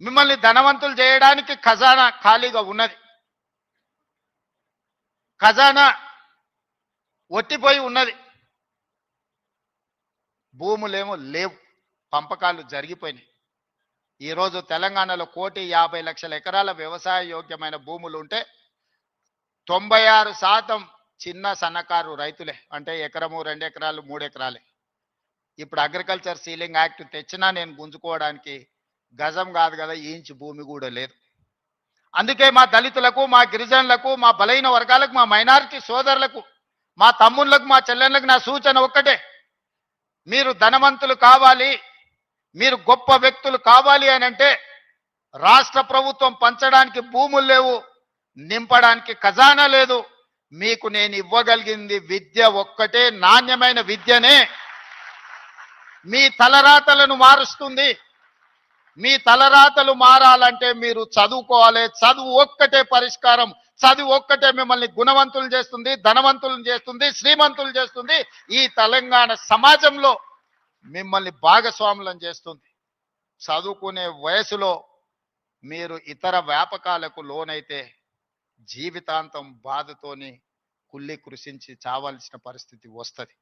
మిమ్మల్ని ధనవంతులు చేయడానికి ఖజానా ఖాళీగా ఉన్నది. ఖజానా ఒట్టిపోయి ఉన్నది. భూములేమో లేవు. పంపకాలు జరిగిపోయినాయి. ఈరోజు తెలంగాణలో కోటి యాభై లక్షల ఎకరాల వ్యవసాయ యోగ్యమైన భూములు ఉంటే తొంభై ఆరు శాతం చిన్న సన్నకారు రైతులే. అంటే ఎకరము రెండు ఎకరాలు మూడు ఎకరాలే. ఇప్పుడు అగ్రికల్చర్ సీలింగ్ యాక్ట్ తెచ్చినా నేను గుంజుకోవడానికి గజం కాదు కదా ఇంచు భూమి కూడా లేదు. అందుకే మా దళితులకు మా గిరిజనులకు మా బలైన వర్గాలకు మా మైనారిటీ సోదరులకు మా తమ్ముళ్ళకు మా చెల్లెళ్ళకు నా సూచన ఒక్కటే. మీరు ధనవంతులు కావాలి మీరు గొప్ప వ్యక్తులు కావాలి అని అంటే రాష్ట్ర ప్రభుత్వం పంచడానికి భూములు లేవు నింపడానికి ఖజానా లేదు. మీకు నేను ఇవ్వగలిగింది విద్య ఒక్కటే నాణ్యమైన విద్యనే. మీ తలరాతలను మారుస్తుంది. మీ తలరాతలు మారాలంటే మీరు చదువుకోవాలి. చదువు ఒక్కటే పరిష్కారం. చదువు ఒక్కటే మిమ్మల్ని గుణవంతులు చేస్తుంది ధనవంతులను చేస్తుంది శ్రీమంతులు చేస్తుంది. ఈ తెలంగాణ సమాజంలో మిమ్మల్ని భాగస్వాములను చేస్తుంది. చదువుకునే వయసులో మీరు ఇతర వ్యాపకాలకు లోనైతే జీవితాంతం బాధతోని కుళ్ళి కృషించి చావాల్సిన పరిస్థితి వస్తుంది.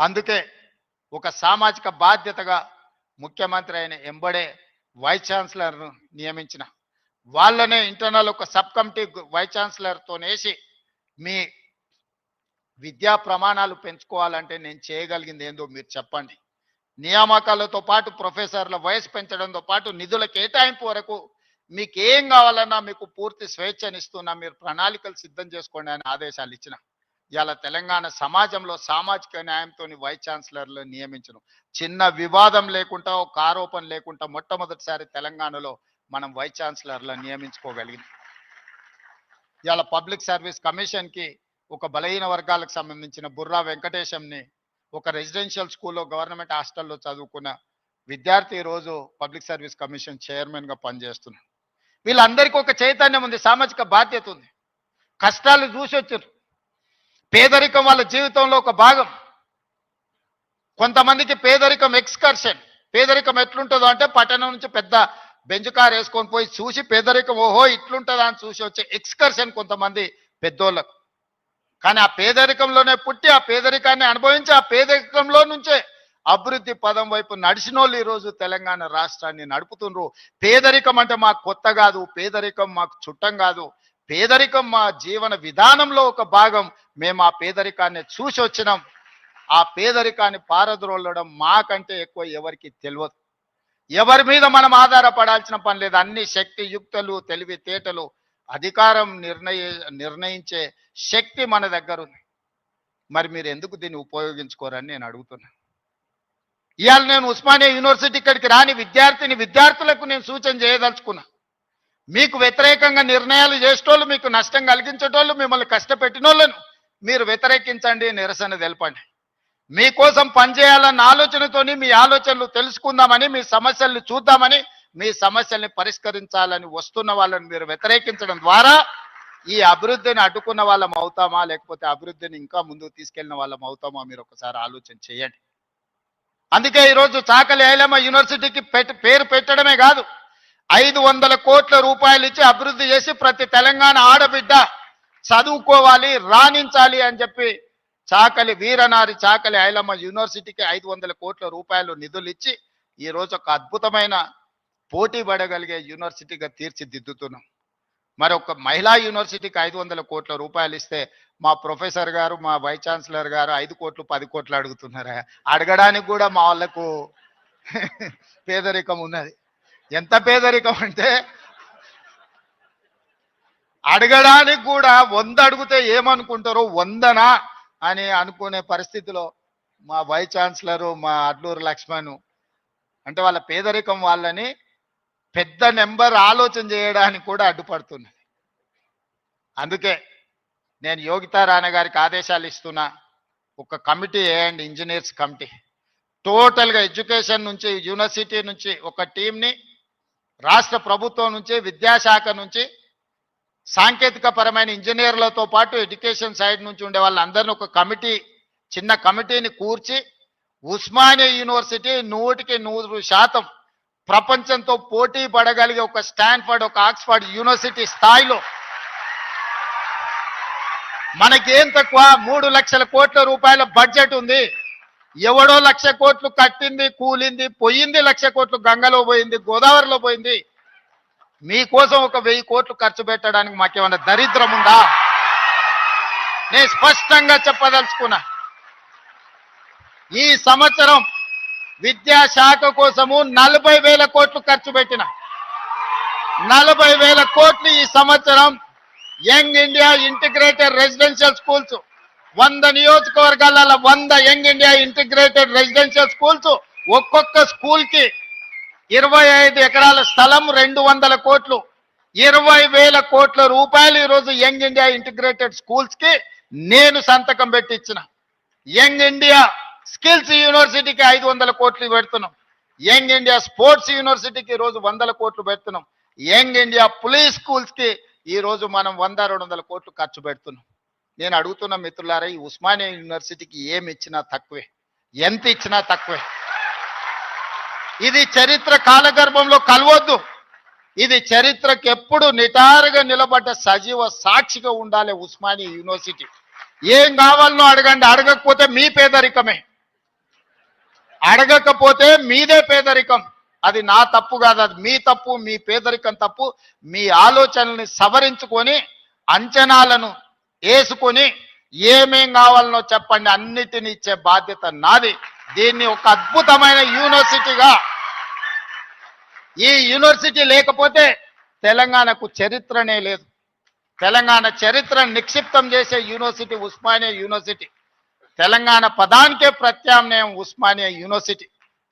అందుకే ఒక సామాజిక బాధ్యతగా ముఖ్యమంత్రి అయిన ఎంబడే వైస్ ఛాన్సలర్ను నియమించిన. వాళ్ళనే ఇంటర్నల్ ఒక సబ్ కమిటీ వైస్ ఛాన్సలర్తో వేసి మీ విద్యా ప్రమాణాలు పెంచుకోవాలంటే నేను చేయగలిగింది ఏందో మీరు చెప్పండి. నియామకాలతో పాటు ప్రొఫెసర్ల వయసు పెంచడంతో పాటు నిధుల కేటాయింపు వరకు మీకు ఏం కావాలన్నా మీకు పూర్తి స్వేచ్ఛనిస్తున్నా మీరు ప్రణాళికలు సిద్ధం చేసుకోండి అని ఆదేశాలు ఇచ్చిన. ఇవాళ తెలంగాణ సమాజంలో సామాజిక న్యాయంతో వైస్ ఛాన్సలర్లు నియమించడం చిన్న వివాదం లేకుండా ఒక ఆరోపణ లేకుండా మొట్టమొదటిసారి తెలంగాణలో మనం వైస్ ఛాన్సలర్లను నియమించుకోగలిగింది ఇవాళ పబ్లిక్ సర్వీస్ కమిషన్కి ఒక బలహీన వర్గాలకు సంబంధించిన బుర్రా వెంకటేశంని ఒక రెసిడెన్షియల్ స్కూల్లో గవర్నమెంట్ హాస్టల్లో చదువుకున్న విద్యార్థి ఈరోజు రోజు పబ్లిక్ సర్వీస్ కమిషన్ చైర్మన్గా పనిచేస్తున్నారు. వీళ్ళందరికీ ఒక చైతన్యం ఉంది సామాజిక బాధ్యత ఉంది. కష్టాలు చూసి వచ్చారు పేదరికం వాళ్ళ జీవితంలో ఒక భాగం. కొంతమందికి పేదరికం ఎక్స్కర్షన్. పేదరికం ఎట్లుంటుందో అంటే పట్టణం నుంచి పెద్ద బెంచ్ కార్ వేసుకొని పోయి చూసి పేదరికం ఓహో ఇట్లుంటుందా అని చూసి వచ్చే ఎక్స్కర్షన్ కొంతమంది పెద్దోళ్ళకు. కానీ ఆ పేదరికంలోనే పుట్టి ఆ పేదరికాన్ని అనుభవించి ఆ పేదరికంలో నుంచే అభివృద్ధి పదం వైపు నడిచిన వాళ్ళు ఈరోజు తెలంగాణ రాష్ట్రాన్ని నడుపుతుండ్రు. పేదరికం అంటే మాకు కొత్త కాదు పేదరికం మాకు చుట్టం కాదు. పేదరికం మా జీవన విధానంలో ఒక భాగం. మేము ఆ పేదరికాన్ని చూసి వచ్చినాం. ఆ పేదరికాన్ని పారద్రోలడం మాకంటే ఎక్కువ ఎవరికి తెలియదు ఎవరి మీద మనం ఆధారపడాల్సిన పని లేదు. అన్ని శక్తి యుక్తులు తెలివితేటలు అధికారం నిర్ణయ నిర్ణయించే శక్తి మన దగ్గర ఉంది. మరి మీరు ఎందుకు దీన్ని ఉపయోగించుకోరని నేను అడుగుతున్నా. ఇవాళ నేను ఉస్మానియా యూనివర్సిటీ ఇక్కడికి రాని విద్యార్థిని విద్యార్థులకు నేను సూచన చేయదలుచుకున్నా. మీకు వ్యతిరేకంగా నిర్ణయాలు చేసేటోళ్ళు మీకు నష్టం కలిగించేటోళ్ళు మిమ్మల్ని కష్టపెట్టినోళ్ళను మీరు వ్యతిరేకించండి నిరసన తెలపండి. మీకోసం పనిచేయాలన్న ఆలోచనతోని మీ ఆలోచనలు తెలుసుకుందామని మీ సమస్యల్ని చూద్దామని మీ సమస్యల్ని పరిష్కరించాలని వస్తున్న వాళ్ళని మీరు వ్యతిరేకించడం ద్వారా ఈ అభివృద్ధిని అడ్డుకున్న వాళ్ళం అవుతామా లేకపోతే అభివృద్ధిని ఇంకా ముందుకు తీసుకెళ్ళిన వాళ్ళం అవుతామా మీరు ఒకసారి ఆలోచన చేయండి. అందుకే ఈరోజు చాకలి ఐలమ్మ యూనివర్సిటీకి పెట్టి పేరు పెట్టడమే కాదు. ఐదు వందల కోట్ల రూపాయలు ఇచ్చి అభివృద్ధి చేసి ప్రతి తెలంగాణ ఆడబిడ్డ చదువుకోవాలి రాణించాలి అని చెప్పి చాకలి వీరనారి చాకలి ఐలమ్మ యూనివర్సిటీకి ఐదు వందల కోట్ల రూపాయలు నిధులు ఇచ్చి ఈ రోజు ఒక అద్భుతమైన పోటీ పడగలిగే యూనివర్సిటీగా తీర్చిదిద్దుతున్నాం. మరి ఒక మహిళా యూనివర్సిటీకి ఐదు వందల కోట్ల రూపాయలు ఇస్తే మా ప్రొఫెసర్ గారు మా వైస్ ఛాన్సలర్ గారు ఐదు కోట్లు పది కోట్లు అడుగుతున్నారా? అడగడానికి కూడా మా వాళ్ళకు పేదరికం ఉన్నది. ఎంత పేదరికం అంటే అడగడానికి కూడా వంద అడిగితే ఏమనుకుంటారో వందనా అని అనుకునే పరిస్థితిలో మా వైస్ ఛాన్సలరు మా అడ్లూరు లక్ష్మణ్ అంటే వాళ్ళ పేదరికం వాళ్ళని పెద్ద నెంబర్ ఆలోచన చేయడానికి కూడా అడ్డుపడుతున్నది అందుకే నేను యోగితా రాణా గారికి ఆదేశాలు ఇస్తున్నా. ఒక కమిటీ అండ్ ఇంజనీర్స్ కమిటీ. టోటల్గా ఎడ్యుకేషన్ నుంచి యూనివర్సిటీ నుంచి ఒక టీంని రాష్ట్ర ప్రభుత్వం నుంచి విద్యాశాఖ నుంచి సాంకేతిక పరమైన ఇంజనీర్లతో పాటు ఎడ్యుకేషన్ సైడ్ నుంచి ఉండే వాళ్ళందరినీ ఒక కమిటీ చిన్న కమిటీని కూర్చి ఉస్మానియా యూనివర్సిటీ నూటికి నూరు శాతం ప్రపంచంతో పోటీ పడగలిగే ఒక స్టాన్ఫర్డ్ ఒక ఆక్స్ఫర్డ్ యూనివర్సిటీ స్థాయిలో మనకేం తక్కువ? మూడు లక్షల కోట్ల రూపాయల బడ్జెట్ ఉంది. ఎవడో లక్ష కోట్లు కట్టింది కూలింది పోయింది లక్ష కోట్లు గంగలో పోయింది గోదావరిలో పోయింది. మీకోసం ఒక వెయ్యి కోట్లు ఖర్చు పెట్టడానికి మాకేమన్నా దరిద్రం ఉందా? నేను స్పష్టంగా చెప్పదలుచుకున్నా. ఈ సంవత్సరం విద్యాశాఖ కోసము నలభై వేల కోట్లు ఖర్చు పెట్టిన. నలభై వేల కోట్లు ఈ సంవత్సరం young India integrated residential schools వంద నియోజకవర్గాల వంద young India integrated residential schools ఒక్కొక్క స్కూల్కి ఇరవై ఐదు ఎకరాల స్థలం రెండు వందల కోట్లు ఇరవై వేల కోట్ల రూపాయలు ఈరోజు యంగ్ ఇండియా ఇంటిగ్రేటెడ్ స్కూల్స్కి నేను సంతకం పెట్టించిన యంగ్ ఇండియా స్కిల్స్ యూనివర్సిటీకి ఐదు వందల కోట్లు పెడుతున్నాం. యంగ్ ఇండియా స్పోర్ట్స్ యూనివర్సిటీకి ఈరోజు రోజు వందల కోట్లు పెడుతున్నాం. యంగ్ ఇండియా పులీస్ స్కూల్స్కి మనం వంద రెండు వందల కోట్లు ఖర్చు పెడుతున్నాం. నేను అడుగుతున్న మిత్రులారా ఈ ఉస్మానియా యూనివర్సిటీకి ఏమి ఇచ్చినా తక్కువే. ఎంత ఇచ్చినా తక్కువే. ఇది చరిత్ర కాలగర్భంలో కలవద్దు. ఇది చరిత్రకు ఎప్పుడు నిటారుగా నిలబడ్డ సజీవ సాక్షిగా ఉండాలి ఉస్మానియా యూనివర్సిటీ. ఏం కావాలనో అడగండి. అడగకపోతే మీ పేదరికమే. అడగకపోతే మీదే పేదరికం. అది నా తప్పు కాదు. అది మీ తప్పు మీ పేదరికం తప్పు. మీ ఆలోచనల్ని సవరించుకొని అంచనాలను వేసుకొని ఏమేం కావాలనో చెప్పండి. అన్నిటిని ఇచ్చే బాధ్యత నాది. దీన్ని ఒక అద్భుతమైన యూనివర్సిటీగా ఈ యూనివర్సిటీ లేకపోతే తెలంగాణకు చరిత్రనే లేదు. తెలంగాణ చరిత్ర నిక్షిప్తం చేసే యూనివర్సిటీ ఉస్మానియా యూనివర్సిటీ. తెలంగాణ పదానికే ప్రత్యామ్నాయం ఉస్మానియా యూనివర్సిటీ.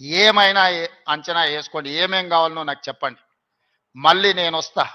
ఏమైనా ఏ- అంచనా వేసుకోండి. ఏమేం కావాలనో నాకు చెప్పండి. మళ్ళీ నేను వస్తా.